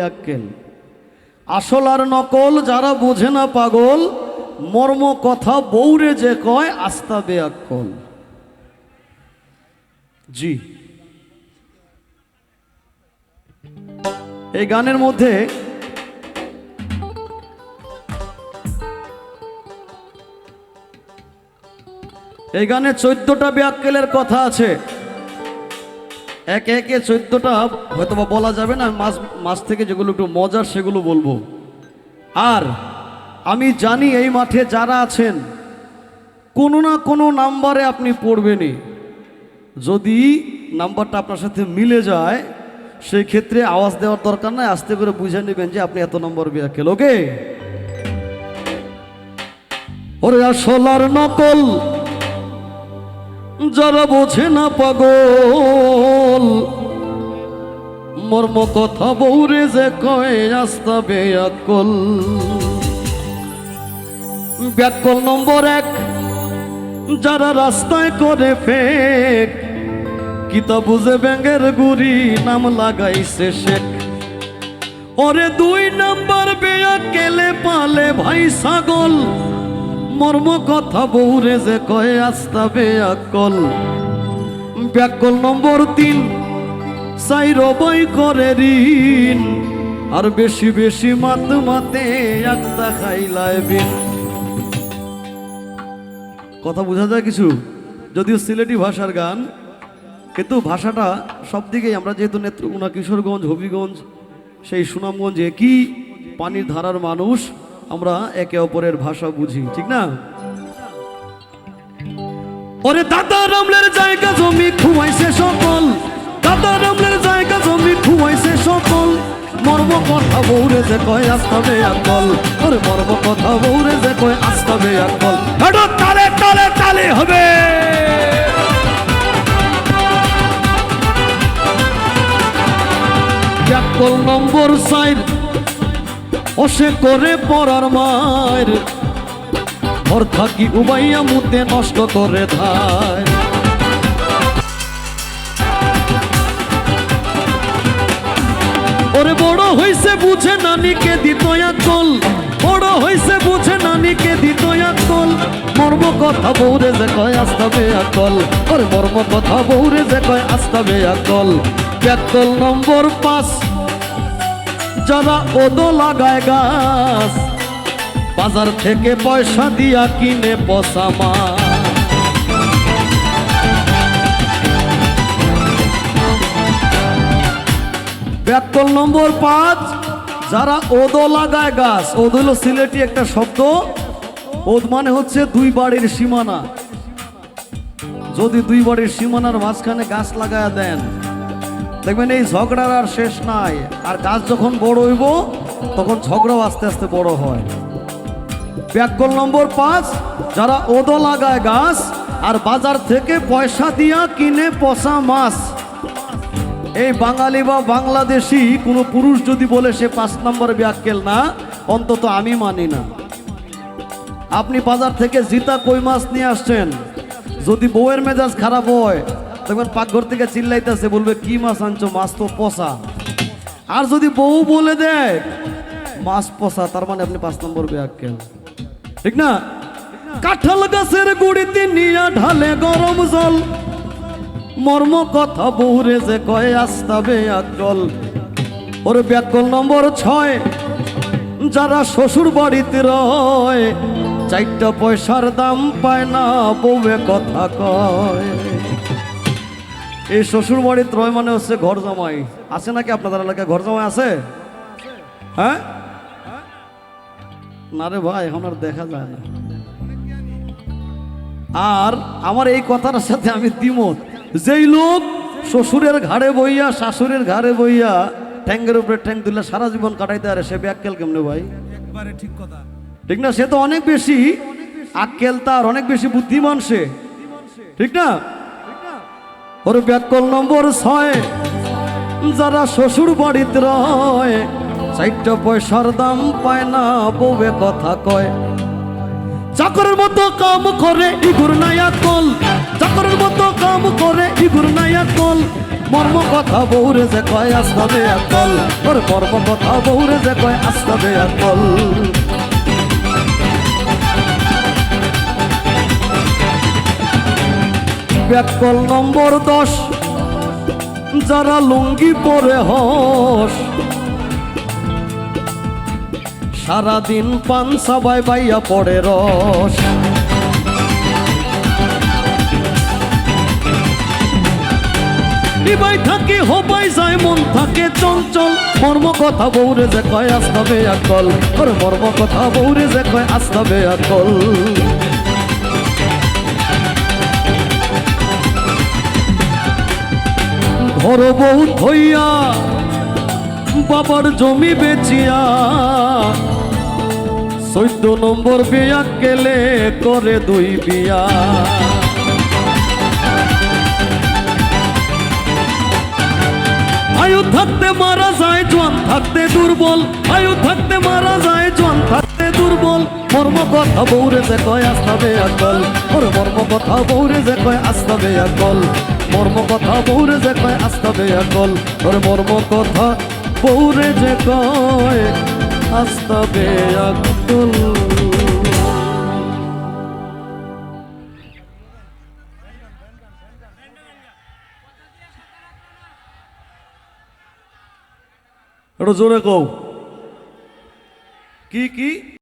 আক্কেল। আসল আর নকল যারা বোঝে না পাগল, মর্ম কথা বৌরে যে কয় আস্তা বেআক্কল জি। এই গানের মধ্যে এই গানে চোদ্দটা ব্যাক্কেলের কথা আছে। একে একে চোদ্দটা হয়তো বা বলা যাবে না, মাছ মাছ থেকে যেগুলো একটু মজার সেগুলো বলব। আর আমি জানি এই মাঠে যারা আছেন, কোনো না কোনো নাম্বারে আপনি পড়বেনই। যদি নাম্বারটা আপনার সাথে মিলে যায়, সেই ক্ষেত্রে আওয়াজ দেওয়ার দরকার নাই, আস্তে করে বুঝে নেবেন যে আপনি এত নম্বর বিয়াকেল, ওকে? ওরে আসলার নকল, যারা বোঝে না পাগল মর্ম কথা বৌরে যে কয় আস্তা বেয়াকল ব্যাকল নম্বর এক, যারা রাস্তায় করে ফেক, কিতা বুঝে ব্যাঙের গুড়ি, নাম লাগাইছে শেখ। ওরে দুই নাম্বার বেয়া কেলে পালে ভাই ছাগল মর্ম কথা বৌরে যে কয়ে আস্তা বেয়াকল ব্যাকল নম্বর তিন। সাই রবই করে ঋণ, আর বেশি বেশি মাত মাতে একটা খাইলায় বিন। কথা বোঝা যায় কিছু? যদিও সিলেটি ভাষার গান, কিন্তু ভাষাটা সব দিকেই আমরা যেহেতু নেত্রকোনা, কিশোরগঞ্জ, হবিগঞ্জ, সেই সুনামগঞ্জ একই পানির ধারার মানুষ, আমরা একে অপরের ভাষা বুঝি, ঠিক না? ওরে দাদা রামলের জায়গা জমি খুয়াইছে সকল। দাদা রামলের জায়গা জমি খুয়াইছে সকল। মর্ম কথা বৌরে যে কয় আসতাবে আকল ওরে মর্ম কথা বৌরে যে কয় আসতাবে আকল হেডো তালে তালে তালে হবে। নম্বর সাইড অসে করে পড়ার মায়ের ঘর থাকি উবাইয়া মুতে নষ্ট করে ধায়। ওরে বড় হইছে বুঝে নানিকে দিত কল বড় হইছে বুঝে নানিকে দিত কল মর্ম কথা বৌরে যে কয় আসতাবে আকল ওরে মর্ম কথা বৌরে যে কয় আসতাবে আকল একল নম্বর পাঁচ, যারা ওদো লাগায় গাছ বাজার থেকে পয়সা দিয়া কিনে পচা মাছ ব্যাকল নম্বর পাঁচ, যারা ওদো লাগায় গাছ, ওদ হলো সিলেটি একটা শব্দ। ওদ মানে হচ্ছে দুই বাড়ির সীমানা। যদি দুই বাড়ির সীমানার মাঝখানে গাছ লাগায় দেন, দেখবেন এই ঝগড়ার আর শেষ নাই। আর গাছ যখন বড় হইব, তখন ঝগড়াও আস্তে আস্তে বড় হয়। ব্যাকল নম্বর পাঁচ, যারা ওদো লাগায় গাছ আর বাজার থেকে পয়সা দিয়া কিনে পচা মাছ। এই বাঙালি বা বাংলাদেশি, কোনো পুরুষ যদি বলে সে পাঁচ নম্বর ব্যাককেল না, অন্তত আমি মানি না। আপনি বাজার থেকে জিতা কই মাছ নিয়ে আসছেন? যদি বউয়ের মেজাজ খারাপ হয়, দেখবেন পাকঘর থেকে চিল্লাইতেছে, বলবে, কি মাছ আনছো? মাছ তো পচা। আর যদি বউ বলে দেয়, মাছ পচা, তার মানে আপনি পাঁচ নম্বর ব্যাককেল ঠিক না? কাঁঠাল গাছের গুড়িতে নিয়ে ঢালে গরম জল। মর্ম কথা বউরে যে কয়ে আসতাবে আকল ওর ব্যাকল নম্বর ছয়, যারা শ্বশুর বাড়িতে রয়, চারটা পয়সার দাম পায় না, বউয়ে কথা কয়। এই শ্বশুর বাড়িতে রয় মানে হচ্ছে ঘর জামাই। আছে নাকি আপনাদের এলাকায় ঘর জামাই আছে? হ্যাঁ? না রে ভাই এখন আর দেখা যায় না। আর আমার এই কথার সাথে আমি দ্বিমত। যেই লোক শ্বশুরের ঘাড়ে বইয়া শাশুড়ের ঘাড়ে বইয়া ট্যাঙ্গের উপরে ট্যাঙ্ক দিলে সারা জীবন কাটাইতে পারে সে ব্যাককেল কেমনে ভাই? একবারে ঠিক কথা। ঠিক না? সে তো অনেক বেশি আক্কেল তার অনেক বেশি বুদ্ধিমান সে। ঠিক না? ওর ব্যাকল নম্বর ছয়। যারা শ্বশুর বাড়িতে রয় চারটা পয়সার দাম পায় না, বউয়ে কথা কয়। চাকরের মতো কাম করে ইগুর নায়া কল। চাকরের মতো কাম করে ইগুর নায়া কল। মর্ম কথা বৌরে যে কয় আস্তাবে কল। ওর মর্ম কথা বৌরে যে কয় আস্তাবে আকল ব্যাকল নম্বর দশ, যারা লুঙ্গি পরে হস। সারাদিন পান সবাই বাইয়া পড়ে রস। নিবাই থাকে, হবাই যায়, মন থাকে চঞ্চল। মর্ম কথা বৌরে যে কয় আসতাবে আকল ওর মর্ম কথা বৌরে যে কয় আসতাবে আকল ঘর বউ হইয়া বাবার জমি বেচিয়া চৈদ্দ নম্বর বিয়া কেলে করে দুই বিয়া। আয়ু থাকতে মারা যায় জোয়ান থাকতে দুর্বল। আয়ু থাকতে মারা যায় জোয়ান থাকতে দুর্বল। মর্ম কথা বৌরে যে কয় আসতাবে আকল ওর মর্ম কথা বৌরে যে কয় আসতাবে আকল মর্ম কথা বৌরে যে কয় আসতাবে আকল ওর মর্ম কথা বৌরে যে কয় আসতাবে আকুল এটা জোরে কও। কি কি?